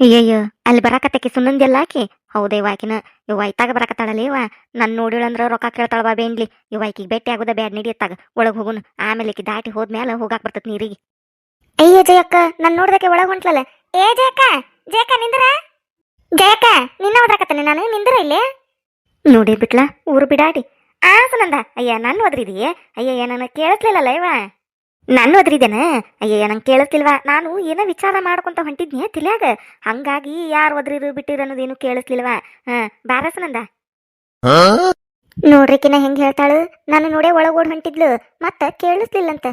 ಅಯ್ಯಯ್ಯೋ ಅಲ್ಲಿ ಬರಾಕತ್ತಕ್ಕೆ ಸುನ್ನಂದೆಲ್ಲ ಆಕಿ? ಹೌದೇ ಆಕಿನ. ಇವ ಐತಾಗ ಬರಾಕತ್ತಾಳಲ್ಲ ಇವ ನನ್ನ ನೋಡಿಳಂದ್ರ ರೊಕ್ಕ ಕೇಳ್ತಾಳ ಬಾ ಬೇನ್ಲಿ. ಇವ ಆಕಿಗೆ ಭೇಟಿ ಆಗುದ ಬ್ಯಾಡ್ ನಡಿಯತ್ತಾಗ ಒಳಗ್ ಹೋಗುನು. ಆಮೇಲೆ ಆಕಿ ದಾಟಿ ಹೋದ್ಮೇಲೆ ಹೋಗಾಕ್ ಬರ್ತತ್ ನೀರಿಗೆ. ಅಯ್ಯ ಜಯಕ್ಕ ನನ್ ನೋಡ್ದಕ್ಕೆ ಒಳಗ್ ಹೊಂಟ್ಲಲ್ಲ. ಏ ಜಯಕ್ಕ ಜಯಕ್ಕ ನಿಂದ್ರ? ಜಯಕ್ಕ ನಿನ್ನ ಓದಾಕತ್ತಾನೆ ನಾನು? ನಿಂದ್ರ ಇಲ್ಲಿ? ನೋಡಿ ಬಿಟ್ಲ ಊರು ಬಿಡಾಡಿ. ಆ ಸುನಂದ ಅಯ್ಯ ನನ್ನ ಓದ್ರಿದೀಯೇ ಅಯ್ಯಯ್ಯ ನನ್ನ ಕೇಳಿಸ್ಲಿಲ್ಲಲ್ಲ ಇವ ನಾನು ಒದ್ರಿದ್ದೇನೆ ಅಯ್ಯಯ್ಯ ನಂಗೆ ಕೇಳಿಸ್ತಿಲ್ವಾ? ನಾನು ಏನೋ ವಿಚಾರ ಮಾಡ್ಕೊಂತ ಹೊಂಟಿದ್ನಿ ತಿಲ್ಯಾಗ ಹಂಗಾಗಿ ಯಾರು ಒದ್ರಿರು ಬಿಟ್ಟಿರು ಅನ್ನೋದೇನು ಕೇಳಿಸ್ಲಿಲ್ವಾ? ಹಾ ಬಾರಸನಂದ? ನೋಡ್ರಿಕಿನ ಹೆಂಗ್ ಹೇಳ್ತಾಳು. ನಾನು ನೋಡೇ ಒಳಗೋಡ್ ಓಡ್ ಹೊಂಟಿದ್ಲು. ಮತ್ತ ಕೇಳಿಸ್ಲಿಲ್ಲಂತ.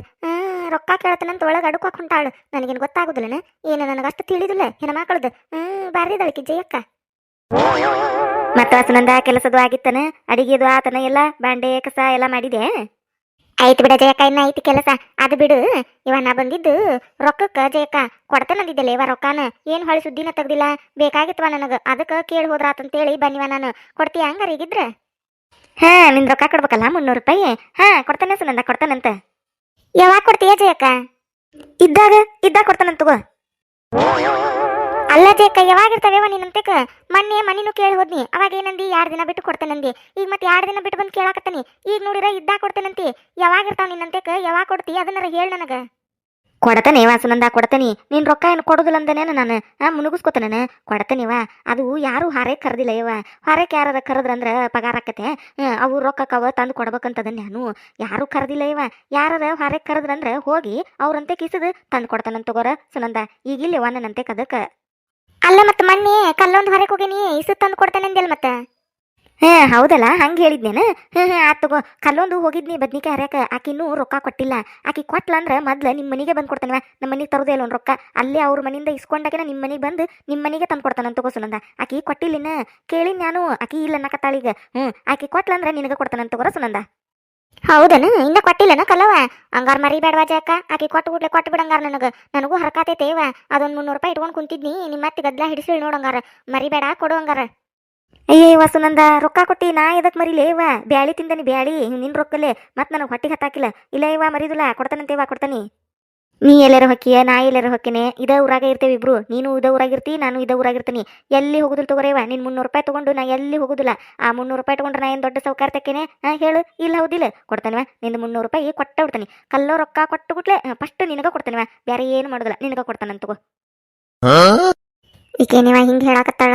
ರೊಕ್ಕ ಕೇಳ್ತಾನಂತ ಒಳಗೆ ಅಡುಕಾಕ್ ಹೊಂಟಾಳು. ನನಗೇನು ಗೊತ್ತಾಗುದಿಲ್ಲನ? ಏನು ನನಗಷ್ಟು ತಿಳಿದಿಲ್ಲ ಹೆಣ್ಮಕ್ಳದು. ಹ್ಮ್ ಬಾರಿದಳಕಿ ಜಯಕ್ಕ. ಮತ್ತ ಸುನಂದ ಕೆಲಸದು ಆಗಿತ್ತನ? ಅಡಿಗೆದು ಆತನ ಎಲ್ಲ? ಬಾಂಡೆ ಕಸ ಎಲ್ಲ ಮಾಡಿದೆ ಆಯ್ತು ಬಿಡ ಜಯಕ್ಕ ಇನ್ನ ಐತಿ ಕೆಲಸ. ಅದು ಬಿಡು. ಇವ ನಾ ಬಂದಿದ್ದು ರೊಕ್ಕಕ್ಕ ಜಯಕ್ಕ ಕೊಡ್ತೇನಂದಿದ್ದಲ್ಲ ಇವ ರೊಕ್ಕಾನ. ಏನು ಹೊಳಿ ಸುದ್ದಿನ ತೆಗ್ದಿಲ್ಲ? ಬೇಕಾಗಿತ್ವ ನನಗೆ? ಅದಕ್ಕೆ ಕೇಳಿ ಹೋದ್ರಾತಂತೇಳಿ ಬನ್ನಿವ ನಾನು. ಕೊಡ್ತೀಯ ಹಂಗಾರ ಈಗಿದ್ರ? ಹಾ ನಿನ್ ರೊಕ್ಕ ಕೊಡ್ಬೇಕಲ್ಲ ಮುನ್ನೂರು ರೂಪಾಯಿ? ಹಾ ಕೊಡ್ತಾನೆ ಸುನಂದ ಕೊಡ್ತಾನಂತ ಯಾವಾಗ ಕೊಡ್ತೀಯ ಜಯಕ್ಕ? ಇದ್ದಾಗ ಇದ್ದಾಗ ಕೊಡ್ತಾನಂತ ತಗೋ. ಅಲ್ಲ ಜಯಕ್ಕ ಯಾವಾಗ ಇರ್ತಾವೇವ ನಿನ್ನಂತೆಕ ಮೊನ್ನೆ ಮನಿನೂ ಕೇಳಿ ಹೋದ್ನಿ. ಅವಾಗ ಏನಂದಿ? ಎರಡು ದಿನ ಬಿಟ್ಟು ಕೊಡ್ತೇನಂದಿ ಈಗ ಮತ್ತೆ ಎರಡು ದಿನ ಬಿಟ್ಟು ಬಂದು ಕೇಳಾಕತ್ತಾನಿ? ಈಗ ನೋಡಿರ ಇದ್ದಾಗ ಕೊಡ್ತೇನಂತಿ? ಯಾವಾಗ ಇರ್ತಾವ ನಿನ್ನಂತೆಕ ಯಾವಾಗ ಕೊಡ್ತಿ? ಅದನ್ನಾರ ಹೇಳ ನನಗ. ಕೊಡತಾನೆ ವಾಸನಂದ ಕೊಡತನಿ. ನೀನ್ ರೊಕ್ಕ ಏನು ಕೊಡೋದಿಲ್ಲ ಅಂದನೇನು ನಾನು. ಆ, ಮುನುಗಿಸ್ಕೊತಾನ ಕೊಡ್ತಾನಿವ ಅದು ಯಾರು ಹಾರೆ ಕರೆದಿಲ್ಲ ಇವ ಹಾರೇಕ್ ಯಾರ ಕರೆದ್ರಂದ್ರ ಪಗಾರ ಆಕತೆ ಅವ್ರು ರೊಕ್ಕ ಕವ ತಂದು ಕೊಡ್ಬೇಕಂತದ ನಾನು. ಯಾರು ಕರೆದಿಲ್ಲ ಇವ ಯಾರಾರ ಹಾರೇಕ್ ಕರೆದ್ರಂದ್ರ ಹೋಗಿ ಅವ್ರಂತೆ ಕಿಸದು ತಂದು ಕೊಡ್ತಾನಂತ ತಗೋರ ಸುನಂದ. ಈಗಿಲ್ಲ ಇವ ನನ್ನಂತೆ ಕದಕ್ಕ ಅಲ್ಲ ಮತ್ತೆ ಮೊನ್ನೆ ಕಲ್ಲೊಂದು ಹೊರಗೆ ಹೋಗಿನಿ ಇಸು ತಂದು ಕೊಡ್ತೇನೆ ಅಂದ್ಯಲ್ಲ ಮತ್ತೆ. ಹೇ, ಹೌದಲ್ಲ, ಹಂಗೆ ಹೇಳಿದ್ನೇನು? ಹ್ಞೂ ಹ್ಞೂ ಆತ್ ತಗೋ, ಕಲ್ಲೊಂದು ಹೋಗಿದ್ನಿ, ಬದ್ನಿಕಾಯಿ ಹರ್ಯಾಕ ಆಕಿನ್ನೂ ರೊಕ್ಕ ಕೊಟ್ಟಿಲ್ಲ. ಆಕಿ ಕೊಟ್ಲ ಅಂದ್ರೆ ಮೊದ್ಲು ನಿಮ್ಮ ಮನೆಗೆ ಬಂದು ಕೊಡ್ತಾನವ ನಮ್ಮ ಮನೆಗೆ ತರೋದೇ ಇಲ್ಲ ರೊಕ್ಕ. ಅಲ್ಲೇ ಅವ್ರ ಮನೆಯಿಂದ ಇಸ್ಕೊಂಡಾಗಿನ ನಿಮ್ಮ ಮನೆಗೆ ಬಂದು ನಿಮ್ಮ ಮನೆಗೆ ತಂದು ಕೊಡ್ತಾನೆ ತಗೋ ಸುನಂದ. ಆಕಿ ಕೊಟ್ಟಿಲ್ಲಿನ? ಕೇಳಿ ನಾನು, ಆಕಿ ಇಲ್ಲ ತಾಳಿಗ ಹ್ಞೂ ಆಕಿ ಕೊಟ್ಲಂದ್ರೆ ನಿನಗೆ ಕೊಡ್ತಾನಂತ ತಗೋರ ಸುನಂದ. ಹೌದನ? ಇನ್ನ ಕೊಟ್ಟಿಲ್ಲನ ಕಲವ ಹಂಗಾರ ಮರಿ ಬೇಡವಾ ಜಾಕ? ಆಕಿ ಕೊಟ್ಟು ಬಿಡ್ಲೆ ಕೊಟ್ಟು ಬಿಡಂಗಾರ ನನಗೆ. ನನಗೂ ಹರಕಾತೈತೇವ ಅದೊಂದು ಮುನ್ನೂರು ರೂಪಾಯಿ ಇಟ್ಕೊಂಡು ಕುಂತಿದ್ನಿ. ನಿಮ್ಮ ಮತ್ತೆ ಗದ್ಲ ಹಿಡಿಸಿ ನೋಡಂಗಾರ ಮರಿ ಬೇಡ, ಕೊಡು ಹಂಗಾರ ಅಯ್ಯೇ ವಸುನಂದ ರೊಕ್ಕ ಕೊಟ್ಟಿ, ನಾ ಎದಕ್ ಮರಿಲೇ ಇವ ಬ್ಯಾಳಿ ತಿಂದನಿ ಬ್ಯಾಳಿ, ನಿನ್ ರೊಕ್ಕಲೆ. ಮತ್ತೆ ನನಗೆ ಹೊಟ್ಟಿಗೆ ಹತ್ತಾಕಿಲ್ಲ. ಇಲ್ಲ ಇವ ಮರಿದಿಲ್ಲ. ಕೊಡ್ತಾನಂತೇವ ಕೊಡ್ತಾನಿ. ನೀ ಎಲ್ಲಾರ ಹೊಕ್ಕಿಯ ನಾ ಎಲ್ಲಾರ ಹೊಕ್ಕಿನಿ ಇದ ಊರಾಗ ಇರ್ತೇವೆ ಇಬ್ರು. ನೀನು ಇದ ಊರಾಗಿರ್ತಿ ನಾನು ಇದ ಊರಾಗಿರ್ತೀನಿ ಎಲ್ಲಿ ಹೋಗುದಿಲ್ಲ ತಗೋರೇವ ನಿನ್ ಮುನ್ನೂರು ರೂಪಾಯಿ ತಗೊಂಡು ನಾ ಎಲ್ಲಿ ಹೋಗುದಿಲ್ಲ. ಆ ಮುನ್ನೂರು ರೂಪಾಯಿ ತಗೊಂಡ್ರೆ ನಾ ಏನ್ ದೊಡ್ಡ ಸೌಕಾರ ತೆಕ್ಕೇನೆ ಹಾ ಹೇಳು ಇಲ್ಲ ಹೌದಿಲ್ಲ ಕೊಡ್ತಾನವ ನಿಂದು ಮುನ್ನೂರು ರೂಪಾಯಿ ಕೊಟ್ಟ ಬಿಡ್ತಾನೆ. ಕಲ್ಲೋ ರೊಕ್ಕ ಕೊಟ್ಟು ಬಿಟ್ಲೆ ಫಸ್ಟ್ ನಿನಗ ಕೊಡ್ತಾನವ ಬೇರೆ ಏನು ಮಾಡೋದಿಲ್ಲ. ನಿನಗ ಕೊಡ್ತಾನಂತ ತಗೋ. ಈಕೆ ನೀವ ಹಿಂಗೆ ಹೇಳಾಕತ್ತಾಳ?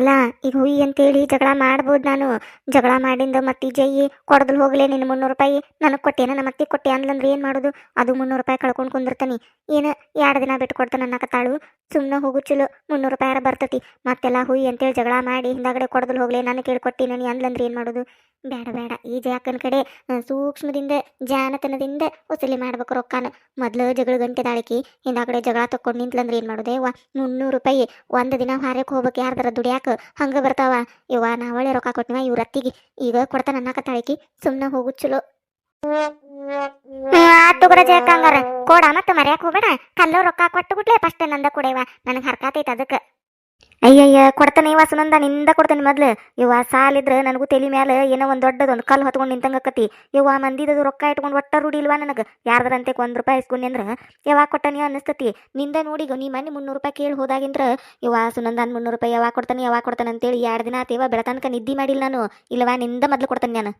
ಅಲ್ಲ ಈಗ ಹುಯಿ ಅಂತೇಳಿ ಜಗಳ ಮಾಡ್ಬೋದು ನಾನು. ಜಗಳ ಮಾಡಿಂದ ಮತ್ತೆ ಜೈ ಕೊಡದಲ್ ಹೋಗ್ಲೇ ನಿನ್ನ ಮುನ್ನೂರು ರೂಪಾಯಿ. ನನಗೆ ಕೊಟ್ಟೇನ ನಮ್ಮ ಅತ್ತಿ ಕೊಟ್ಟೆ ಅಂದ್ಲಂದ್ರೆ ಏನು ಮಾಡೋದು? ಅದು ಮುನ್ನೂರು ರೂಪಾಯಿ ಕಳ್ಕೊಂಡು ಕುಂದಿರ್ತಾನೆ. ಏನು ಎರಡು ದಿನ ಬಿಟ್ಟು ಕೊಡ್ತಾನೆ ಅನ್ನಕತ್ತಾಳು ಸುಮ್ಮನೆ ಹೋಗು ಚಲೋ, ಮುನ್ನೂರು ರೂಪಾಯಿ ಬರ್ತತಿ? ಮತ್ತೆಲ್ಲ ಹುಯಿ ಅಂತೇಳಿ ಜಗಳ ಮಾಡಿ ಹಿಂದಾಗಡೆ ಕೊಡದಲ್ ಹೋಗ್ಲೇ ನಾನು ಕೇಳ್ಕೊಟ್ಟಿ ನಾನು ಅಂದ್ಲಂದ್ರೆ ಏನು ಮಾಡೋದು? ಬೇಡ ಬೇಡ. ಈ ಜಾಕನ ಕಡೆ ಸೂಕ್ಷ್ಮದಿಂದ ಜಾನತನದಿಂದ ವಸೂಲಿ ಮಾಡ್ಬೇಕು ರೊಕ್ಕನ. ಮೊದ್ಲು ಜಗಳ ಗಂಟೆ ದಾಳಿಕಿ ಕಡೆ ಜಗಳ ತಕೊಂಡು ನಿಂತ್ಲಂದ್ರೆ ಏನು ಮಾಡೋದೆ? ವಾ ಮುನ್ನೂರು ರೂಪಾಯಿ ಒಂದು ದಿನ ಹಾರಕ್ಕೆ ಹೋಗ್ಬೇಕು. ಯಾರ್ದಾರ ದುಡಿಯಾಕ ಹಂಗ ಬರ್ತಾವ? ಇವ ನಾ ಒಳ್ಳೆ ರೊಕ್ಕ ಕೊಟ್ಟಿವ ಇವ್ರ ಅತ್ತಿಗೆ. ಈಗ ಕೊಡ್ತಾನ ಅನ್ನಕತ್ತಾಳಿಕಿ ಸುಮ್ಮನೆ ಹೋಗು, ಚಲೋ. ತಗೋರ ಕೊಡ, ಮತ್ತೆ ಮರ್ಯಾಕ ಹೋಗಬೇಡ. ಕಲ್ಲೋ ರೊಕ್ಕ ಕೊಟ್ಟು ಬಿಟ್ಲೆ, ಫಸ್ಟ್ ನಂದ ಕೊಡೇವ. ನನಗೆ ಹರ್ಕಾತೈತೆ ಅದಕ್ಕೆ. ಅಯ್ಯಯ್ಯ, ಕೊಡ್ತಾನೆ ಇವ ಸುನಂದ ನಿಂದ ಕೊಡ್ತಾನೆ ಮೊದ್ಲು. ಇವ ಸಾಲಿದ್ರ ನನಗೂ ತಲೆ ಮ್ಯಾಲ ಏನೋ ಒಂದು ದೊಡ್ಡದೊಂದು ಕಲ್ಲು ಹೊತ್ಕೊಂಡು ನಿಂತಂಗಕತಿ ಇವ ಮಂದಿದದು ರೊಕ್ಕ ಇಟ್ಕೊಂಡು ಒಟ್ಟ ರೂಢಿ ಇಲ್ವಾ ನನಗೆ? ಯಾರ್ದರಂತೆ ಒಂದು ರೂಪಾಯಿ ಇಸ್ಕೊಂಡಿ ಅಂದ್ರೆ ಯಾವಾಗ ಕೊಟ್ಟನಿ ಅನ್ನಿಸ್ತತಿ. ನಿಂದ ನೋಡಿ ನೀ ಮನೆ ಮುನ್ನೂರು ರೂಪಾಯಿ ಕೇಳಿ ಹೋದಾಗಿಂದ್ರ? ಇವ ಸುನಂದನ್ ಮುನ್ನೂರು ರೂಪಾಯಿ ಯಾವಾಗ ಕೊಡ್ತಾನೆ ಯಾವಾಗ ಕೊಡ್ತಾನೆ ಅಂತೇಳಿ ಎರಡು ದಿನ ಆತೇವ ಬೆಳತನಕ ನಿದ್ದಿ ಮಾಡಿಲ್ಲ ನಾನು. ಇಲ್ವಾ ನಿಂದ ಮೊದ್ಲು ಕೊಡ್ತಾನೆ ನಾನು.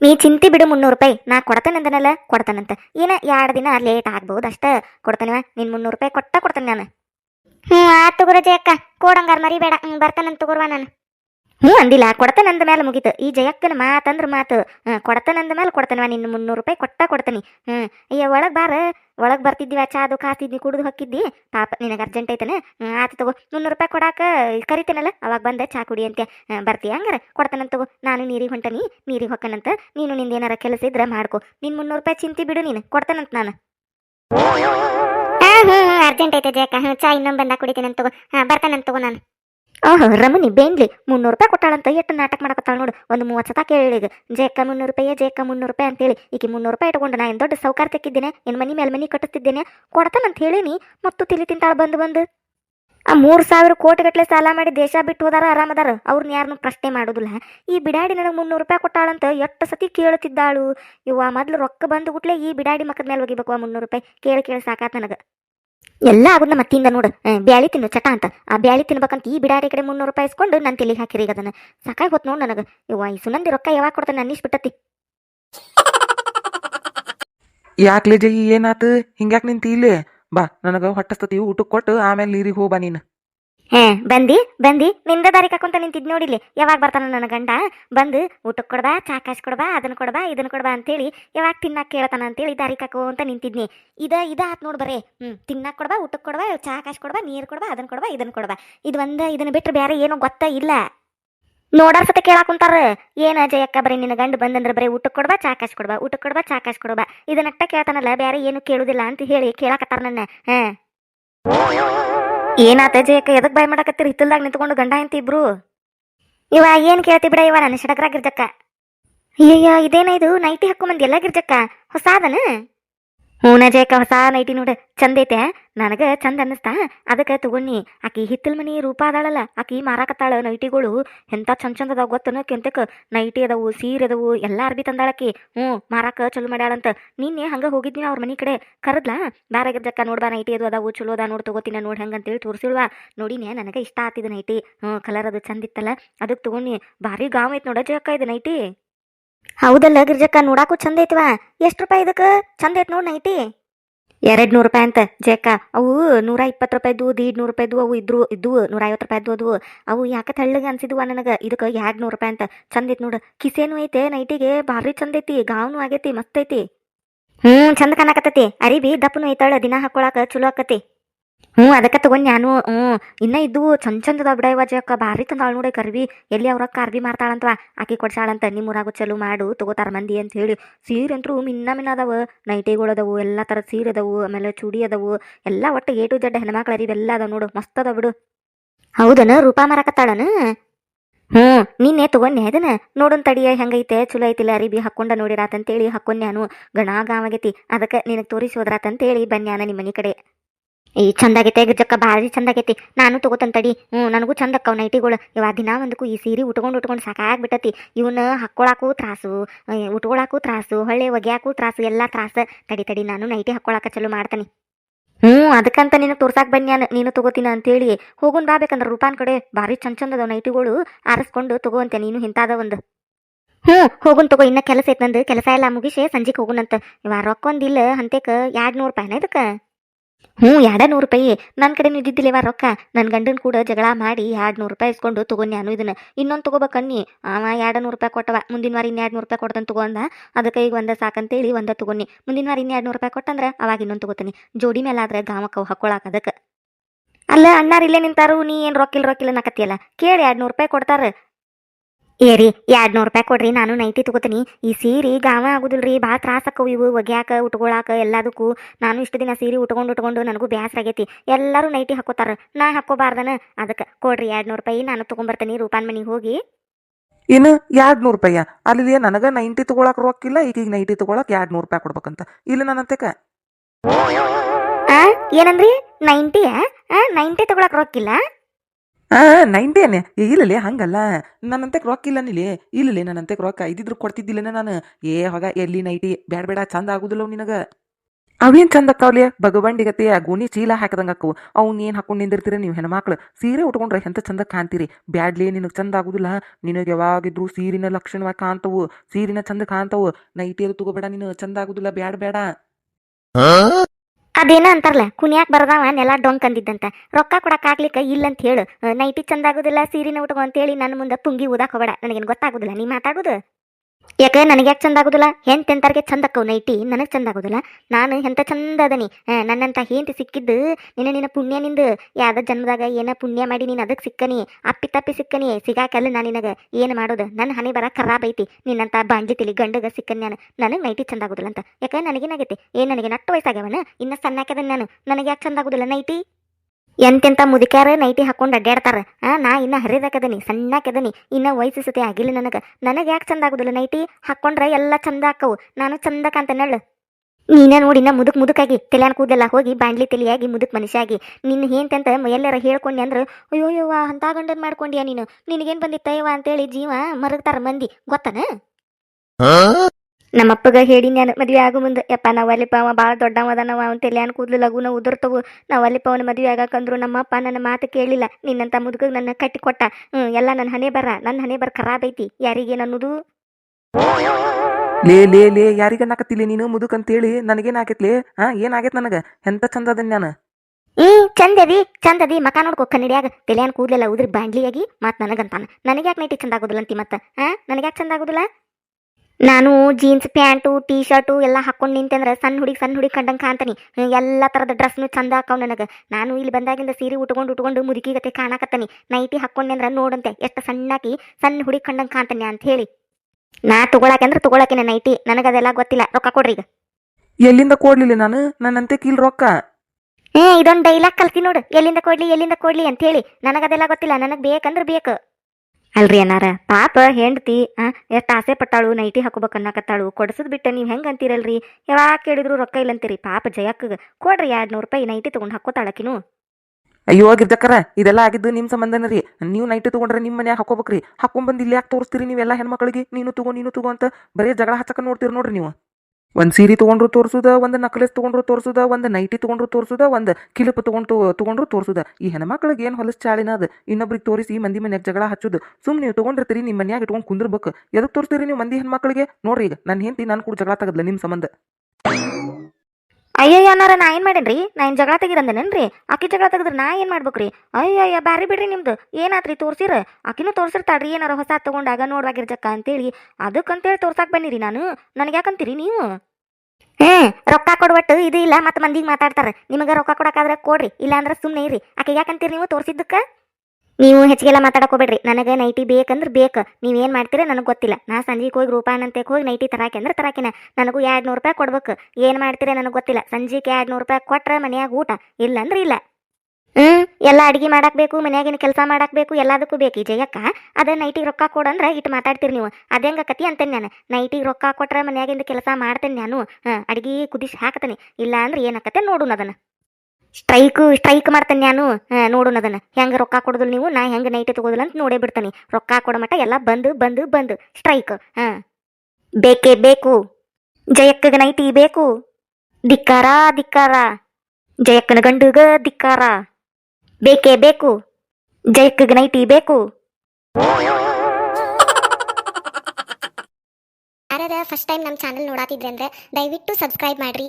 ನೀ ಚಿಂತಿ ಬಿಡು ಮುನ್ನೂರು ರೂಪಾಯಿ. ನಾ ಕೊಡ್ತಾನೆ ಅಂದನಲ್ಲ, ಕೊಡ್ತಾನಂತ. ಏನ, ಎರಡು ದಿನ ಲೇಟ್ ಆಗ್ಬಹುದು ಅಷ್ಟ ಕೊಡ್ತಾನೆ ನಿನ್ ಮುನ್ನೂರು ರೂಪಾಯಿ ಕೊಟ್ಟ ಕೊಡ್ತಾನೆ ನಾನು. ಹ್ಞೂ ಆತು ಗುರುಜಿ ಅಕ್ಕ. ಕೋಡಂಗಾರ ಮರಿಬೇಡ. ಹ್ಞೂ ಬರ್ತಾನಂತ ತಗೋರ್ವ ನಾನು. ಹ್ಞೂ, ಅಂದಿಲ್ಲ. ಕೊಡ್ತಾನಂದ ಮೇಲೆ ಮುಗೀತು. ಈ ಜಯಕ್ಕನ ಮಾತಂದ್ರ ಮಾತು. ಹ್ಞೂ ಕೊಡ್ತಾನಂದ ಮೇಲೆ ಕೊಡ್ತಾನವ ನಿನ್ನ ಮುನ್ನೂರು ರೂಪಾಯಿ ಕೊಟ್ಟ ಕೊಡ್ತಾನೆ. ಹ್ಞೂ ಅಯ್ಯ ಒಳಗೆ ಬಾರ. ಒಳಗೆ ಆ ಚಾದು ಕಾತಿದ್ದಿ ಕುಡಿದು ಹಾಕಿದ್ದಿ ಪಾಪ, ನಿನಗೆ ಅರ್ಜೆಂಟ್ ಐತನ? ಆತು ತಗೋ. ಮುನ್ನೂರು ರೂಪಾಯಿ ಕೊಡಾಕ ಕರಿತೇನಲ್ಲ? ಅವಾಗ ಬಂದೆ ಚಾ ಕುಡಿ ಅಂತ ಬರ್ತೀಯ ಹಂಗಾರ? ಕೊಡ್ತಾನಂತ ತಗೋ. ನಾನು ನೀರಿಗೆ ಹೊಂಟನಿ. ನೀರಿಗೆ ಹೊಕ್ಕನಂತ ನೀನು ನಿಂದೇನಾರ ಕೆಲಸ ಇದ್ರೆ ಮಾಡ್ಕೊ. ನಿನ್ ಮುನ್ನೂರು ರೂಪಾಯಿ ಚಿಂತಿ ಬಿಡು ನೀನು. ಕೊಡ್ತಾನಂತ ನಾನು. ಅರ್ಜೆಂಟ್ ಐತೆ ಜಯಕ್ಕ. ಹ್ಞೂ ಚಾ ಇನ್ನೊಂದು ಬಂದಾಗ ಕುಡಿತೀನಿ ಅಂತ ತಗೋ. ಹಾಂ ತಗೋ ನಾನು. ಓಹೋ, ರಮಣಿ ಬೇನ್ಲಿ ಮುನ್ನೂರು ರೂಪಾಯಿ ಕೊಟ್ಟಾಳಂತ ಎಷ್ಟು ನಾಟಕ ಮಾಡಕತ್ತಾಳ ನೋಡು. ಒಂದು ಮೂವತ್ತು ಸತ ಕೇಳಿ ಈಗ. ಜೇಕ ಮುನ್ನೂರು ರೂಪಾಯಿ ಜೇಕ ಮುನ್ನೂರು ರೂಪಾಯಿ ಅಂತೇಳಿ. ಈಕೆ ಮುನ್ನೂರು ರೂಪಾಯಿ ಇಟ್ಕೊಂಡು ನಾನು ದೊಡ್ಡ ಸೌಕಾರ ತೆಕ್ಕಿದ್ದೇನೆ? ಏನು ಮನಿ ಮೇಲೆ ಮನಿ ಕಟ್ಟಿಸ್ತಿದ್ದೇನೆ? ಕೊಡ್ತಾನಂತ ಹೇಳೀನಿ. ಮತ್ತು ತಿಳಿ ತಿಂತಾಳ ಬಂದು ಬಂದು. ಆ ಮೂರು ಸಾವಿರ ಕೋಟಿಗಟ್ಲೆ ಸಾಲ ಮಾಡಿ ದೇಶ ಬಿಟ್ಟು ಹೋದಾರ ಆರಾಮದಾರ ಅವ್ರನ್ನ ಯಾರನ್ನೂ ಪ್ರಶ್ನೆ ಮಾಡೋದಿಲ್ಲ. ಈ ಬಿಡಾಡಿ ನನಗೆ ಮುನ್ನೂರು ರೂಪಾಯಿ ಕೊಟ್ಟಾಳಂತ ಎಷ್ಟು ಸತಿ ಕೇಳುತ್ತಿದ್ದಾಳು ಇವ ಮೊದಲು ರೊಕ್ಕ ಬಂದು ಗುಟ್ಲೆ ಈ ಬಿಡಾಡಿ ಮಕ್ಕದ ಮೇಲೆ ಒಗಿಬೇಕು ಆ ಮುನ್ನೂರು ರೂಪಾಯಿ. ಕೇಳಿ ಕೇಳಿ, ಸಾಕಾತ್ ನನಗೆ. ಎಲ್ಲ ಆಗುದ ಮತ್ತಿಂದ ನೋಡು. ಬ್ಯಾಳಿ ತಿನ್ನು, ಚಟ ಅಂತ. ಆ ಬ್ಯಾಳಿ ತಿನ್ಬೇಕಂತ ಈ ಬಿಡಾರಿ ಕಡೆ ಮುನ್ನೂರು ರೂಪಾಯಿ ಇಸ್ಕೊಂಡು ನನ್ನ ತಲೆಗೆ ಹಾಕಿರಿ ಈಗ ಅದನ್ನ. ಸಾಕಾಗಿ ಹೊತ್ತು ನೋಡು ನನಗೆ. ಇವ ಈ ಸುನಂದಿ ರೊಕ್ಕ ಯಾವಾಗ ಕೊಡ್ತಾನೆ ಅನ್ನಿಸ್ಬಿಟ್ಟತಿ ಯಾಕ್ಲೆ ಜೈ, ಏನಾತು? ಹಿಂಗ್ಯಾಕ್ ನಿಂತಿ ಇಲ್ಲೇ? ಬಾ, ನನಗ ಹೊಟ್ಟಸ್ತತಿ ಊಟಕ್ಕೆ ಕೊಟ್ಟು ಆಮೇಲೆ ನೀರಿಗೆ ಹೋಗ್ಬಾ ನೀನು. ಹೇ, ಬಂದಿ ಬಂದಿ. ನಿಂದ ದಾರಿ ಕಾಕೊಂತ ನಿಂತಿದ್ ನೋಡಿಲಿ ಯಾವಾಗ ಬರ್ತಾನ ನನ್ನ ಗಂಡ. ಬಂದು ಊಟಕ್ಕೆ ಕೊಡ್ಬಾ, ಚಾ ಕಾಸು ಕೊಡ್ಬಾ ಅದನ್ನ ಕೊಡ್ಬಾ ಇದನ್ನ ಕೊಡ್ಬಾ ಅಂತೇಳಿ ಯಾವಾಗ ತಿನ್ನಾಕ ಕೇಳ್ತಾನ ಅಂತೇಳಿ ದಾರಿ ಅಂತ ನಿಂತಿದ್ನಿ. ಇದ ಇದ ಆತ್ ನೋಡ್ ಬರೇ. ಹ್ಮ್, ತಿನ್ನಾಕ ಕೊಡ್ಬಾ ಊಟಕ್ಕೆ ಕೊಡ್ಬಾ, ಚಾ ಕಾಸು ಕೊಡ್ಬಾ, ನೀರು ಕೊಡ್ಬಾ ಅದನ್ನ ಕೊಡ್ಬಾ ಇದನ್ನ ಕೊಡ್ಬಾ. ಇದು ಒಂದ ಇದನ್ನ ಬಿಟ್ರೆ ಬೇರೆ ಏನೋ ಗೊತ್ತ ಇಲ್ಲ. ನೋಡಾರ್ ಸತ ಕೇಳಾಕುಂತಾರ ಏನ ಜಯಕ್ಕ ಬರೀ ನಿನ್ನ ಗಂಡ ಬಂದಂದ್ರ ಬರೀ ಊಟಕ್ಕೆ ಕೊಡ್ಬಾ, ಚಾ ಕಾಸು ಕೊಡ್ಬಾ ಊಟಕ್ಕೆ ಕೊಡ್ಬಾ, ಚಾ ಕಾಸು ಕೊಡ್ಬಾ. ಇದನ್ನಟ್ಟ ಕೇಳ್ತಾನಲ್ಲ ಬೇರೆ ಏನು ಕೇಳುದಿಲ್ಲ ಅಂತ ಹೇಳಿ ಕೇಳಾಕತ್ತಾರ ನನ್ನ. ಹಾ. ಏನಾತ ಜಯಕ್ಕ ಎದಕ್ ಬಾಯ್ ಮಾಡಕತ್ತೀರಿ? ಹಿತ್ತಲ್ದಾಗ ನಿಂತ್ಕೊಂಡು ಗಂಡ, ಹೆಂಡತಿ ಇಬ್ರು? ಇವ ಏನ್ ಕೇಳ್ತಿ ಬಿಡ ಇವ? ನನ್ನ ಸಡಗ್ರ ಗಿರ್ಜಕ್ಕ ಅಯ್ಯಯ್ಯ, ಇದೇನ ಇದು? ನೈಟಿ ಹಾಕೊಂಬಂದಿ ಎಲ್ಲ ಗಿರ್ಜಕ್ಕ? ಹೊಸಾದನ? ಹೂನ ಜಯಕ್ಕ ಹೊಸ ನೈಟಿ ನೋಡ ಚಂದ ಐತೆ ನನಗ ಚಂದ ಅನ್ನಿಸ್ತಾ, ಅದಕ್ಕೆ ತಗೊಂಡಿ ಆಕಿ ಹಿತ್ತಲ್ ಮನಿ ರೂಪ ಅದಾಳಲ್ಲ, ಆಕಿ ಮಾರಾಕತ್ತಾಳ ನೈಟಿಗಳು. ಎಂತ ಚಂದ ಚಂದ ಅದಾವ ಗೊತ್ತನ? ಕೆಂತಕ್ಕೆ ನೈಟಿ ಅದಾವು, ಸೀರೆ ಅದಾವು, ಎಲ್ಲ ಅರ್ಬಿ ತಂದಾಳಕಿ ಹ್ಞೂ, ಮಾರಾಕ ಚಲೋ ಮಾಡ್ಯಾಳಂತ. ನಿನ್ನೆ ಹಂಗ ಹೋಗಿದ್ನಿ ಅವ್ರ ಮನಿ ಕಡೆ. ಕರದ್ಲಾ? ಬಾರಾಗಿರ್ಜಕ್ಕ ನೋಡ್ಬಾ, ನೈಟಿ ಅದು ಅದಾವು, ಚಲೋ ಅದ ನೋಡಿ, ತಗೋತೀನಿ ನೋಡಿ, ಹಂಗಂತೇಳಿ ತೋರ್ಸಿಲ್ವಾ? ನೋಡಿನೇ ನನಗೆ ಇಷ್ಟ ಆತಿದ ನೈಟಿ. ಹ್ಞೂ, ಕಲರ್ ಅದು ಚಂದ ಇತ್ತಲ್ಲ ಅದಕ್ಕೆ ತಗೊಂಡಿ ಭಾರಿ ಗಾವ್ ಐತ್ ನೋಡ ಜಕ್ಕ ಇದು ನೈಟಿ. ಹೌದಲ್ಲ ಗಿರ್ಜಕ್ಕ, ನೋಡಾಕು ಚಂದ ಐತಿವಾ? ಎಷ್ಟು ರೂಪಾಯಿ ಇದಕ್ಕೆ? ಚಂದ ಐತಿ ನೋಡ್ ನೈಟಿ. ಎರಡ್ ನೂರು ರೂಪಾಯಿ ಅಂತ ಜೇಕ ಅವು ನೂರ ಇಪ್ಪತ್ತು ರೂಪಾಯಿದು ದೀಡ್ ನೂರು ರೂಪಾಯಿದು, ಅವು ಇದ್ರು, ಇದ್ವು, ನೂರ ಐವತ್ತು ರೂಪಾಯಿದು ಅದು ಅವು ಯಾಕೆ ತಳ್ಳಗೆ ಅನ್ಸಿದ್ವು ನನಗೆ? ಇದಕ್ಕೆ ಎರಡು ನೂರು ರೂಪಾಯಿ ಅಂತ. ಚಂದ ಐತಿ ನೋಡು. ಕಿಸೇನು ಐತೆ, ನೈಟಿಗೆ ಭಾರಿ ಚಂದ ಐತಿ, ಗಾವ್ನು ಆಗೈತಿ, ಮಸ್ತ್ ಐತಿ. ಹ್ಞೂ ಚಂದ ಕಾಣಕತ್ತೈತಿ. ಅರಿಬಿ, ದಪ್ಪನು ಐತಾಳ, ದಿನ ಹಾಕೊಳಕ ಚಲೋ ಆಕತಿ. ಹ್ಞೂ ಅದಕ್ಕೆ ತಗೊಂಡು ನಾನು ಹ್ಞೂ ಇನ್ನ ಇದ್ವು ಚಂದ ಚಂದ ಅದಾವ ಬಿಡ ಅಕ್ಕ ಭಾರಿ ತಂದಾಳ ನೋಡಿ ಕರ್ವಿ ಎಲ್ಲಿ ಅವ್ರಕ್ಕ ಅರ್ವಿ ಮಾರ್ತಾಳಂತವ ಆಕಿ ಕೊಡ್ಸಾಳಂತ ನಿಮ್ಮೂರಾಗು ಚಲೋ ಮಾಡು ತಗೋತಾರ ಮಂದಿ ಅಂತ ಹೇಳಿ. ಸೀರೆ ಅಂತೂ ಮಿನ್ನ ಮಿನ್ನ ಅದಾವ. ನೈಟಿಗಳು ಅದಾವು ಎಲ್ಲ ಥರದ ಸೀರೆ ಅದಾವು ಆಮೇಲೆ ಚೂಡಿ ಅದಾವು. ಎಲ್ಲ ಒಟ್ಟು ಏಟು ಜಡ್ ಹೆಣ್ಮಕ್ಳು ಅರಿವಿ ಎಲ್ಲ ಅದಾವ ನೋಡು ಮಸ್ತ್ ಅದ ಬಿಡು. ಹೌದನ? ರೂಪಾ ಮಾರಕತ್ತಾಳನ? ಹ್ಞೂ ನಿನ್ನೆ ತಗೊಂಡೆ ಅದನ್ನ. ನೋಡೋನ್ ತಡಿಯ ಹೆಂಗೈತೆ? ಚಲೋ ಐತಿಲ್ಲ ಅರಿಬಿ ಹಾಕೊಂಡ ನೋಡಿರಾತಂತೇಳಿ ಹಾಕೊಂಡ್ ನಾನು. ಗಣ ಗಾವಾಗೈತಿ ಅದಕ್ಕೆ ನಿನಗೆ ತೋರಿಸಿ ಹೋದ್ರಾತಂತೇಳಿ ಬನ್ಯಾನ ನಿಮ್ಮ ಮನಿ ಕಡೆ. ಈ ಚಂದಾಗೈತೆ ಗಜಕ್ಕ ಭಾರಿ ಚಂದಾಗೈತಿ. ನಾನು ತಗೋತಂತಡಿ ತಡಿ. ಹ್ಞೂ, ನನಗೂ ಚಂದ ಅಕ್ಕವ್ ನೈಟಿಗಳು. ಇವ ದಿನ ಒಂದಕ್ಕೂ ಈ ಸೀರೆ ಉಟ್ಕೊಂಡು ಉಟ್ಕೊಂಡು ಸಾಕಾಗ್ಬಿಟ್ಟತಿ. ಇವನ್ನ ಹಾಕ್ಕೊಳಕ್ಕೂ ತ್ರಾಸು ಉಟ್ಕೊಳಕ್ಕೂ ತ್ರಾಸು, ಹೊಳ್ಳೆ ಒಗ್ಯಾಕೂ ತ್ರಾಸು, ಎಲ್ಲ ತ್ರಾಸ. ತಡಿ ತಡಿ, ನಾನು ನೈಟಿ ಹಾಕೊಳಾಕ ಚಲೋ ಮಾಡ್ತಾನೆ. ಹ್ಞೂ, ಅದಕ್ಕಂತ ನೀನು ತೋರ್ಸಾಕ್ ಅನ್ ನೀನು ತಗೋತೀನ ಅಂತೇಳಿ. ಹೋಗುನ್ ಬಾ ಬೇಕಂದ್ರೆ ರೂಪಾನ್ ಕಡೆ. ಭಾರಿ ಚಂದ ಚಂದ ಅದಾವ ನೈಟಿಗಳು. ಆರಿಸ್ಕೊಂಡು ತಗೋಂತೆ ನೀನು ಇಂತಾದ ಒಂದು. ಹ್ಞೂ, ಹೋಗುನ್ ತಗೋ, ಇನ್ನ ಕೆಲಸ ಐತೆ ನಂದು. ಕೆಲಸ ಎಲ್ಲ ಮುಗಿಸಿ ಸಂಜೆಗೆ ಹೋಗುನಂತ. ಇವ ರೊಕ್ಕ ಒಂದಿಲ್ಲ ಹಂತೇಕ ಎರಡು ನೂರು ರೂಪಾಯಿನ ಇದಕ್ಕೆ? ಹ್ಞೂ ಎರಡ ನೂರು ರೂಪಾಯಿ. ನನ್ನ ಕಡೆ ಇದ್ದಿದ್ದಿಲ್ಲ ಇವ ರೊಕ್ಕ? ನನ್ನ ಗಂಡನ ಕೂಡ ಜಗಳ ಮಾಡಿ ಎರಡು ನೂರು ರೂಪಾಯಿ ಇಸ್ಕೊಂಡು ತಗೊಂಡು ನಾನು ಇದನ್ನ. ಇನ್ನೊಂದು ತಗೋಬೇಕನ್ನಿ ಅವ ಎರಡು ನೂರು ರೂಪಾಯಿ ಕೊಟ್ಟವ. ಮುಂದಿನ ವಾರ ಇನ್ನೆರಡು ನೂರು ರೂಪಾಯಿ ಕೊಡ್ತಾನೆ ತಗೊಂಡ ಅದಕ್ಕೆ ಈಗ ಒಂದ ಸಾಕಂತೇಳಿ ಒಂದ ತಗೊಂಡಿ ಮುಂದಿನ ವಾರ ಇನ್ನೆರಡು ನೂರು ರೂಪಾಯಿ ಕೊಟ್ಟಂದ್ರೆ ಅವಾಗ ಇನ್ನೊಂದು ತಗೋತೀನಿ. ಜೋಡಿ ಮೇಲೆ ಆದ್ರೆ ಗಾಮಕ್ಕ ಹಾಕೊಳಕ್ ಅದಕ್ಕೆ. ಅಲ್ಲ ಅಣ್ಣಾರು ಇಲ್ಲೇ ನಿಂತಾರು, ನೀ ಏನು ರೊಕ್ಕಿಲ್ಲ ರೊಕ್ಕಿಲ್ಲ ನಕತ್ತಿಯಲ್ಲ ಕೇಳಿ ಎರಡು ನೂರು ರೂಪಾಯಿ ಕೊಡ್ತಾರ. ಏರಿ ಎರಡು ನೂರು ರೂಪಾಯಿ ಕೊಡ್ರಿ ನಾನು ನೈಟಿ ತಗೋತೀನಿ. ಈ ಸೀರೆ ಗಾವ ಆಗುದಿಲ್ರಿ ಭಾಳ ತ್ರಾಸ ಆಕ್ಕವು ಇವು ಒಗ್ಯಾಕ ಉಟ್ಕೊಳಾಕ ಎಲ್ಲದಕ್ಕೂ. ನಾನು ಇಷ್ಟು ದಿನ ಸೀರೆ ಉಟ್ಕೊಂಡು ಉಟ್ಕೊಂಡು ನನಗೂ ಬೇಸರ ಆಗೈತಿ. ಎಲ್ಲರೂ ನೈಟಿ ಹಾಕೋತಾರ ನಾ ಹಾಕೋಬಾರ್ದನ ಅದಕ್ಕೆ ಕೊಡ್ರಿ ಎರಡು ನೂರು ರೂಪಾಯಿ ನಾನು ತೊಗೊಂಬರ್ತೀನಿ ರೂಪಾನ್ ಮನೆಗೆ ಹೋಗಿ. ಇನ್ನು ಎರಡು ನೂರು ರೂಪಾಯಿ ಅಲ್ಲಿ ನನಗ ನೈಂಟಿ ತಗೊಳಕ್ ರೊಕ್ಕಿಲ್ಲ ಈಗ ಈಗ ನೈಂಟಿ ತಗೊಳಕ್ ಎರಡು ನೂರು ರೂಪಾಯಿ ಕೊಡ್ಬೇಕಂತ. ಇಲ್ಲ ನನ್ನಂತೆಕ? ಏನಂದ್ರಿ? ನೈಂಟಿ ನೈಂಟಿ ತಗೊಳಕ್ ರೊಕ್ಕಿಲ್ಲ ನೈಂಟಿ ಏನೇ ಇಲ್ಲಲೇ, ಹಂಗಲ್ಲ. ನನ್ನಂತೆ ರೊಕ್ಕ ಇಲ್ಲ ನೀಲಿ. ಇಲ್ಲಲೇ, ನನ್ನಂತೆ ರೊಕ್ಕ ಇದ್ದಿದ್ರು ಕೊಡ್ತಿದ್ದಿಲ್ಲ ನಾನು. ಏ, ಹೊಗ, ಎಲ್ಲಿ ನೈಟಿ? ಬ್ಯಾಡ ಬೇಡ ಚಂದ ಆಗುದಿಲ್ಲ ನಿನಗ. ಅವೇನ್ ಚಂದ ಅಕ್ಕವ್ಲಿ? ಬಗವಂಡಿಗತಿ ಆ ಗುಣಿ ಚೀಲ ಹಾಕದಂಗ ಅಕ್ಕವು ಅವ್ನ ಏನ್ ಹಾಕೊಂಡು ನಿಂದಿರ್ತೀರಿ ನೀವು ಹೆಣ್ಮಕ್ಳು? ಸೀರೆ ಉಟ್ಕೊಂಡ್ರೆ ಎಂತ ಚಂದ ಕಾಣ್ತೀರಿ? ಬ್ಯಾಡ್ಲಿ, ನಿನಗ್ ಚಂದ ಆಗುದಿಲ್ಲ. ನಿನಗೆ ಯಾವಾಗಿದ್ರು ಸೀರಿನ ಲಕ್ಷಣವಾಗಿ ಕಾಣ್ತವು. ಸೀರಿನ ಚಂದ ಕಾಣ್ತವು. ನೈಟಿ ಅದು ತಗೋಬೇಡ ನೀನು. ಚಂದ ಆಗುದಿಲ್ಲ. ಬ್ಯಾಡ ಬೇಡ ಅದೇನ ಅಂತಾರಲ್ಲ ಕುನ್ಯಾಕ್ ಬರ್ದಾವ ನೆಲ ಡೊಂಕ್ ಅಂದಿದ್ದಂತ ರೊಕ್ಕ ಕೊಡಕ್ ಆಗ್ಲಿಕ್ಕ ಇಲ್ಲ ಅಂತ ಹೇಳು ನೈಟಿ ಚಂದ ಆಗುದಿಲ್ಲ ಸೀರಿನ ಉಟ್ಕೊ ಅಂತೇಳಿ ನನ್ನ ಮುಂದೆ ಪುಂಗಿ ಊದಾಕ ಹೋಗಬೇಡ. ನನಗೇನು ಗೊತ್ತಾಗುದಿಲ್ಲ. ನೀ ಮಾತಾಡುದು? ಯಾಕೆ, ನನಗೆ ಯಾಕೆ ಚಂದ ಆಗುದಿಲ್ಲ? ಹೆಂತ ಎಂತಾರ್ಗೆ ಚಂದ ಅಕ್ಕವು ನೈಟಿ, ನನಗೆ ಚಂದ ಆಗುದಿಲ್ಲ. ನಾನು ಎಂತ ಚಂದ ಅದನಿ? ನನ್ನಂತ ಹೇಂತಿ ಸಿಕ್ಕಿದ್ದು, ನಿನ್ನ ನಿನ್ನ ಪುಣ್ಯ ನಿಂದ. ಯಾವ್ದ ಜನ್ಮದಾಗ ಏನ ಪುಣ್ಯ ಮಾಡಿ ನೀನು ಅದಕ್ಕೆ ಸಿಕ್ಕನಿ? ಅಪ್ಪಿ ತಪ್ಪಿ ಸಿಕ್ಕನಿ? ಸಿಗಾಕಲ್ಲ ನಾನು ನಿನಗೆ ಏನು ಮಾಡೋದು? ನನ್ನ ಹನಿ ಬರ ಖರಾಬ್ ಐತಿ. ನಿನ್ನಂತ ಬಾಂಜಿ ತಿಳಿ ಗಂಡಗ ಸಿಕ್ಕನ್ ನಾನು. ನನಗೆ ನೈಟಿ ಚಂದ ಆಗುದಿಲ್ಲ ಅಂತ. ಯಾಕೆ, ನನಗೇನಾಗೈತಿ? ಏನ್ ನನಗೆ ನಟ್ಟು ವಯಸ್ಸಾಗ್ಯಾವನ? ಇನ್ನ ಸಣ್ಣಾಕದನ್ ನಾನು. ನನಗೆ ಯಾಕೆ ಚಂದ ಆಗುದಿಲ್ಲ ನೈಟಿ? ಎಂತೆಂತ ಮುದುಕ್ಯಾರ ನೈಟಿ ಹಾಕೊಂಡು ಅಡ್ಡಾಡ್ತಾರ? ಆ, ನಾ ಇನ್ನ ಹರಿದಾಕದನಿ ಸಣ್ಣಾಕದನಿ ಇನ್ನ ವಯಸ್ಸು ಸತಿ ಆಗಿಲ್ಲ ನನಗ. ನನಗೆ ಯಾಕೆ ಚಂದ ಆಗುದಿಲ್ಲ ನೈಟಿ? ಹಾಕೊಂಡ್ರೆ ಎಲ್ಲ ಚಂದ ಹಾಕವು ನಾನು ಚಂದ ಕಾಂತನಳ್ಳು ನೀನ ನೋಡಿ ನಾ ಮುದುಕ್ ಮುದುಕಾಗಿ, ತಲೆಯಾನ ಕೂದಲೆಲ್ಲ ಹೋಗಿ ಬಾಂಡ್ಲಿ ತಲೆಯಾಗಿ, ಮುದುಕ್ ಮನುಷ್ಯಾಗಿ. ನಿನ್ನ ಹೇಂತಂತ ಎಲ್ಲರ ಹೇಳ್ಕೊಂಡಿ ಅಂದ್ರೆ ಅಯ್ಯೋ ಯವ್ವ ಅಂತ ಗಂಡನ್ ಮಾಡ್ಕೊಂಡ್ಯಾ ನೀನು? ನಿನಗೇನ್ ಬಂದಿತ್ತಯ್ಯವ ಅಂತೇಳಿ ಜೀವ ಮರಗ್ತಾರ ಮಂದಿ. ಗೊತ್ತನ? ನಮ್ಮಪ್ಪಗ ಹೇಳಿ ನಾನು ಮದುವೆ ಆಗು ಮುಂದೆ ಯಪ್ಪ ನಾವು ಅಲ್ಲಿಪ್ಪ ಅವ ಭಾಳ ದೊಡ್ಡವ ಅದಾನವ ಅವ್ನ ತಲೆಯಾನ ಕೂದಲು ಲಗುನ ಉದುರ್ತವು ನಾವು ಅಲ್ಲಿಪ್ಪ ಅವನ ಮದುವೆ ಆಗಾಕಂದ್ರು ನಮ್ಮಪ್ಪ ನನ್ನ ಮಾತು ಕೇಳಿಲ್ಲ ನಿನ್ನಂತ ಮುದುಗ ನನ್ನ ಕಟ್ಟಿ ಕೊಟ್ಟ ಹ್ಞೂ ಎಲ್ಲ ನನ್ನ ಹಣೆ ಬರ ನನ್ನ ಹಣೆ ಬರ ಖರಾಬ್ ಐತಿ ಯಾರಿಗೇನು ಅನ್ನೋದು ಲೇ ಲೇ ಲೇ ಯಾರಿಗನ್ನಾಕತ್ತಿಲ್ಲ ನೀನು ಮುದುಕ್ ಅಂತೇಳಿ ನನಗೇನಾಗೈತ್ಲಿ ಹಾ ಏನಾಗೈತ್ ನನಗ ಎಂತ ಚಂದ ಅದನ್ ನಾನು? ಈ ಚಂದದಿ ಚಂದದಿ ಮಕ ನೋಡ್ಕೊ ಕನ್ನಡಿಯಾಗ ತಲೆಯಾನ ಕೂದಲೆಲ್ಲ ಉದ್ರಿ ಬಾಂಡ್ಲಿಯಾಗಿ ಮತ್ ನನಗಂತಾನ ನನಗೆ ಯಾಕೆ ನೈಟಿ ಚಂದ ಆಗೋದಿಲ್ಲ ಅಂತಿ ಮತ್ತ ಹಾ ಯಾಕ ಚಂದ ಆಗೋದಿಲ್ಲ? ನಾನು ಜೀನ್ಸ್ ಪ್ಯಾಂಟು ಟೀ ಶರ್ಟು ಎಲ್ಲ ಹಾಕೊಂಡು ನಿಂತಂದ್ರೆ ಸಣ್ಣ ಹುಡುಗಿ ಸಣ್ಣ ಹುಡುಗಿ ಕಂಡಂಗೆ ಕಾಣ್ತಾನೆ. ಎಲ್ಲ ಥರದ ಡ್ರೆಸ್ನು ಚಂದ ಹಾಕವ್ ನನಗೆ. ನಾನು ಇಲ್ಲಿ ಬಂದಾಗಿಂದ ಸೀರೆ ಉಟ್ಕೊಂಡು ಉಟ್ಕೊಂಡು ಮುದುಕಿಗತೆ ಕಾಣಕತ್ತಾನಿ. ನೈಟಿ ಹಾಕೊಂಡೆ ಅಂದ್ರೆ ನೋಡಂತೆ ಎಷ್ಟು ಸಣ್ಣಾಕಿ ಸಣ್ಣ ಹುಡುಗಿ ಕಂಡಂಗೆ ಕಾಣ್ತಾನೆ ಅಂತ ಹೇಳಿ. ನಾ ತಗೊಳಕಂದ್ರೆ ತಗೊಳಕಿನ ನೈಟಿ. ನನಗದೆಲ್ಲ ಗೊತ್ತಿಲ್ಲ. ರೊಕ್ಕ ಕೊಡ್ರಿ ಈಗ. ಎಲ್ಲಿಂದ ಕೊಡ್ಲಿಲ್ಲ ನಾನು? ನನ್ನಂತೆ ಕೀಲ್ ರೊಕ್ಕ. ಏ ಇದೊಂದು ಡೈಲಾಗ್ ಕಲ್ತಿ ನೋಡು. ಎಲ್ಲಿಂದ ಕೊಡ್ಲಿ ಎಲ್ಲಿಂದ ಕೊಡ್ಲಿ ಅಂತ ಹೇಳಿ. ನನಗದೆಲ್ಲ ಗೊತ್ತಿಲ್ಲ. ನನಗೆ ಬೇಕಂದ್ರೆ ಬೇಕು. ಅಲ್ರಿ ಅನಾರ ಪಾಪ ಹೆಂಡತಿ ಎಷ್ಟು ಆಸೆ ಪಟ್ಟಾಳು ನೈಟಿ ಹಾಕೋಬೇಕು ಅನ್ನಕತ್ತಾಳು. ಕೊಡ್ಸದ್ ಬಿಟ್ಟ ನೀವು ಹೆಂಗೆ ಅಂತೀರಲ್ರಿ? ಯಾವಾಗ ಕೇಳಿದ್ರು ರೊಕ್ಕ ಇಲ್ಲ ಅಂತೀರಿ ಪಾಪ ಜಯಕ್ಕ, ಕೊಡ್ರಿ ಎರಡು ನೂರು ರೂಪಾಯಿ ನೈಟಿ ತೊಗೊಂಡು ಹಾಕೋತಾಳಕಿನು ಅಯ್ಯೋ ಗಿರ್ಜಕ್ಕರ ಇದೆಲ್ಲ ಆಗಿದ್ದು ನಿಮ್ಮ ಸಂಬಂಧನ ರೀ. ನೀವು ನೈಟ್ ತಗೊಂಡ್ರೆ ನಿಮ್ಮ ಮನ್ಯಾಗ ಹಾಕೋಬೇಕ್ರಿ. ಹಾಕೊಂಡ್ ಬಂದು ಇಲ್ಲಿ ಯಾಕೆ ತೋರಿಸ್ತೀರಿ ನೀವೆಲ್ಲ ಹೆಣ್ಮಕ್ಳಿಗೆ? ನೀನು ತಗೋ ನೀನು ತಗೋ ಅಂತ ಬರೀ ಜಗಳ ಹಚ್ಚಕ ನೋಡ್ತೀರಿ ನೋಡ್ರಿ ನೀವು. ಒಂದ್ ಸೀರೆ ತಗೊಂಡ್ರು ತೋರಿಸೋದ, ಒಂದು ನಕ್ಲೆಸ್ ತಗೊಂಡ್ರು ತೋರಿಸೋದ, ಒಂದು ನೈಟಿ ತಗೊಂಡ್ರು ತೋರಿಸೋದ, ಒಂದ್ ಕಿಲಪ್ ತೊಗೊಂಡು ತಗೊಂಡ್ರು ತೋರಿಸೋದ. ಈ ಹೆಣ್ಮಕ್ಳಿಗೆ ಏನು ಹೊಲಸ್ ಚಾಳಿನ ಅದು? ಇನ್ನೊಬ್ರಿಗೆ ತೋರಿಸಿ ಮಂದಿ ಮನ್ಯಾಗ ಜಗಳ ಹಚ್ಚುದು. ಸುಮ್ಮನೆ ನೀವು ತೊಗೊಂಡಿರ್ತೀರಿ ನಿಮ್ಮ ಮನ್ಯಾಗ ಇಟ್ಕೊಂಡು ಕುಂದಿರ್ಬೇಕು. ಎದಕ್ಕೆ ತೋರಿಸ್ತೀರಿ ನೀವು ಮಂದಿ ಹೆಣ್ಮಕ್ಳಿಗೆ? ನೋಡ್ರಿ ಈಗ ನನ್ನ ಹೆಂಡತಿ ನಾನು ಕೂಡ ಜಗಳ ತಗದ್ಲ ನಿಮ್ಮ ಸಂಬಂಧ. ಅಯ್ಯಯ್ಯ ಅನ್ನಾರ ನಾ ಏನು ಮಾಡೇನ್ರಿ? ನಾ ಏನು ಜಗಳ ತೆಗಿದಂದೇನೇನ್ರಿ ಆಕಿ ಜಗಳ ತೆಗೆದ್ರೆ ನಾ ಏನು ಮಾಡ್ಬೇಕ್ರಿ? ಅಯ್ಯಯ್ಯ ಬ್ಯಾರಿ ಬಿಡ್ರಿ ನಿಮ್ದು. ಏನಾತ್ರಿ ತೋರ್ಸಿರ? ಆಕಿನೂ ತೋರ್ಸಿರ್ತಾಳ್ರಿ, ಏನಾರ ಹೊಸ ತಗೊಂಡಾಗ ನೋಡ್ವಾಗಿರ್ಜಕ್ಕ ಅಂತೇಳಿ. ಅದಕ್ಕಂತೇಳಿ ತೋರ್ಸಾಕ್ ಬನ್ನಿರಿ ನಾನು. ನನಗೆ ಯಾಕಂತೀರಿ ನೀವು? ಹ್ಞೂ ರೊಕ್ಕ ಕೊಡ್ಬಟ್ಟು ಇದು ಇಲ್ಲ, ಮತ್ತೆ ಮಂದಿಗೆ ಮಾತಾಡ್ತಾರೆ. ನಿಮಗೆ ರೊಕ್ಕ ಕೊಡಕ್ಕಾದ್ರೆ ಕೊಡ್ರಿ, ಇಲ್ಲಾಂದ್ರೆ ಸುಮ್ಮನೆ ಇರಿ. ಆಕೆ ಯಾಕಂತೀರಿ ನೀವು ತೋರ್ಸಿದ್ದಕ್ಕೆ? ನೀವು ಹೆಚ್ಚಿಗೆಲ್ಲ ಮಾತಾಡಕೋಬೇಡ್ರಿ ನನಗೆ ನೈಟಿ ಬೇಕಂದ್ರೆ ಬೇಕು. ನೀವೇನು ಮಾಡ್ತೀರ ನನಗೆ ಗೊತ್ತಿಲ್ಲ. ನಾ ಸಂಜೆಗೆ ಹೋಗಿ ರೂಪಾನಂತಕ್ಕೆ ಹೋಗಿ ನೈಟಿ ತರಾಕೆ ಅಂದ್ರೆ ತರಾಕಿನ. ನನಗೂ ಎರಡು ನೂರು ರೂಪಾಯಿ ಕೊಡ್ಬೇಕು. ಏನು ಮಾಡ್ತೀರ ನನಗೆ ಗೊತ್ತಿಲ್ಲ. ಸಂಜೆಗೆ ಎರಡು ನೂರು ರೂಪಾಯಿ ಕೊಟ್ರೆ ಮನೆಯಾಗ ಊಟ. ಇಲ್ಲ ಅಂದ್ರೆ ಇಲ್ಲ. ಹ್ಞೂ ಎಲ್ಲ ಅಡುಗೆ ಮಾಡಾಕಬೇಕು ಬೇಕು, ಮನ್ಯಾಗಿನ ಕೆಲಸ ಮಾಡಾಕಬೇಕು ಬೇಕು, ಎಲ್ಲದಕ್ಕೂ ಬೇಕು. ಈ ಜಯಕ್ಕ ಅದೇ ನೈಟಿಗೆ ರೊಕ್ಕ ಕೊಡಂದ್ರೆ ಇಟ್ಟು ಮಾತಾಡ್ತೀರಿ ನೀವು. ಅದೇಂಗ ಕತಿ ಅಂತೇನೆ ನಾನು. ನೈಟಿಗೆ ರೊಕ್ಕ ಕೊಟ್ರೆ ಮನ್ಯಾಗಿಂದ ಕೆಲಸ ಮಾಡ್ತೇನೆ ನಾನು. ಹಾಂ, ಅಡುಗೆ ಕುದಿಸಿ ಹಾಕ್ತೇನೆ. ಇಲ್ಲ ಅಂದ್ರೆ ಏನಾಕತ್ತೆ ನೋಡೋಣ ಅದನ್ನ. ಸ್ಟ್ರೈಕು, ಸ್ಟ್ರೈಕ್ ಮಾಡ್ತೇನೆ ನಾನು. ನೋಡೋಣ ಅದನ್ನ. ಹೆಂಗೆ ರೊಕ್ಕ ಕೊಡೋದಿಲ್ಲ ನೀವು? ನಾ ಹೆಂಗೆ ನೈಟ್ ತಗೋದಿಲ್ಲ ಅಂತ ನೋಡೇ ಬಿಡ್ತಾನೆ. ರೊಕ್ಕ ಕೊಡೋ ಮಟ್ಟ ಎಲ್ಲ ಬಂದು ಬಂದು ಬಂದು. ಸ್ಟ್ರೈಕ್ ಹಾಂ. ಬೇಕೇ ಬೇಕು. ಜಯಕ್ಕಗ ನೈಟಿ ಬೇಕು. ಧಿಕ್ಕಾರ ಧಿಕ್ಕಾರ. ಜಯಕ್ಕನ ಗಂಡುಗ ಧಿಕ್ಕಾರ. ಬೇಕೇ ಬೇಕು. ಜಯಕ್ಕಗ ನೈಟಿ ಬೇಕು. ಯಾರ್ಯಾರ ಫಸ್ಟ್ ಟೈಮ್ ನಮ್ಮ ಚಾನಲ್ ನೋಡಾತಿದ್ರೆ ಅಂದ್ರೆ ದಯವಿಟ್ಟು ಸಬ್ಸ್ಕ್ರೈಬ್ ಮಾಡ್ರಿ.